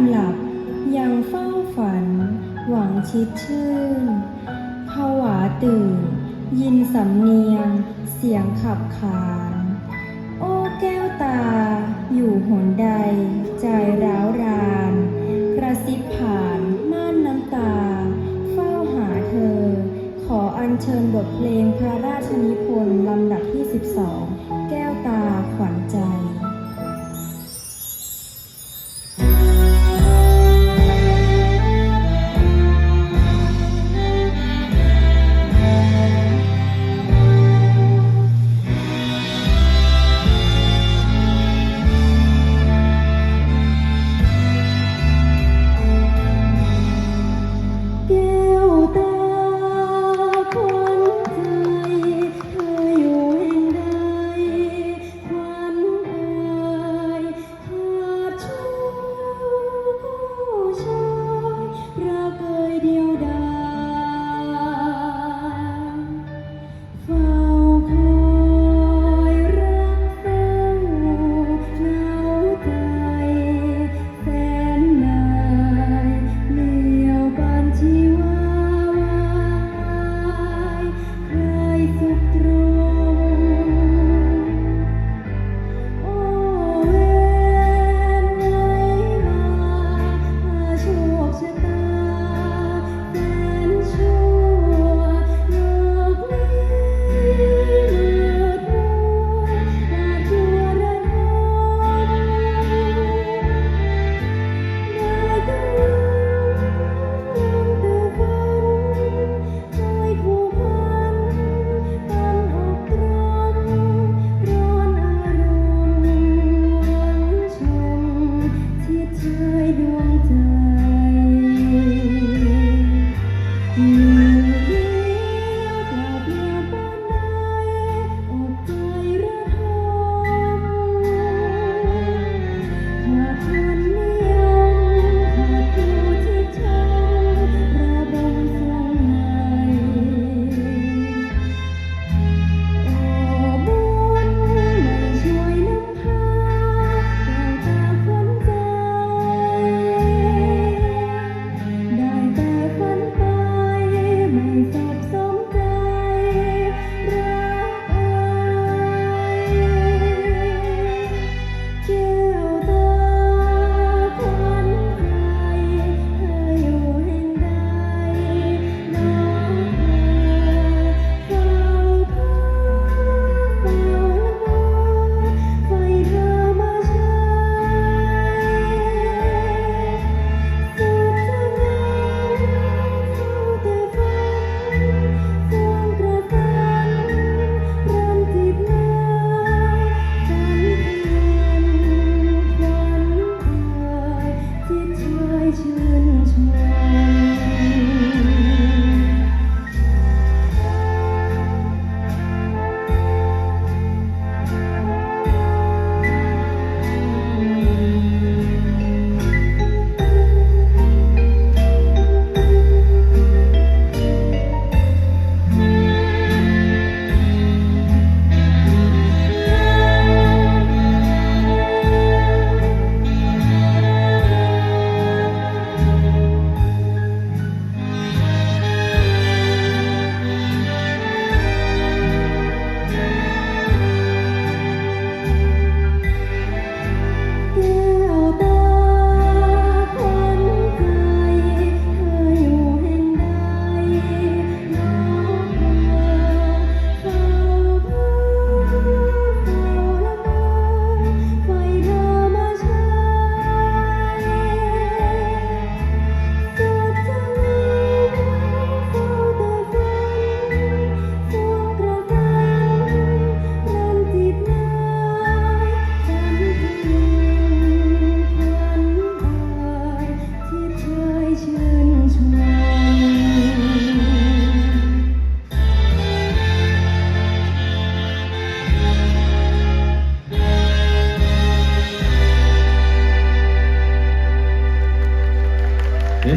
ำหลับ ยังเฝ้าฝัน หวังชิดชื่นผวาตื่น ยินสำเนียง เสียงขับขาน โอ้แก้วตา อยู่หนใด ใจร้าวราน กระซิบผ่านม่านน้ำตา เฝ้าหาเธอ ขออัญเชิญบทเพลงพระราชนิพนธ์ลำดับที่ 12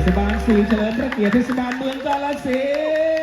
ศบาลสี่เฉลิมพระเกียรติเทศบาลเมืองกาฬสินธุ์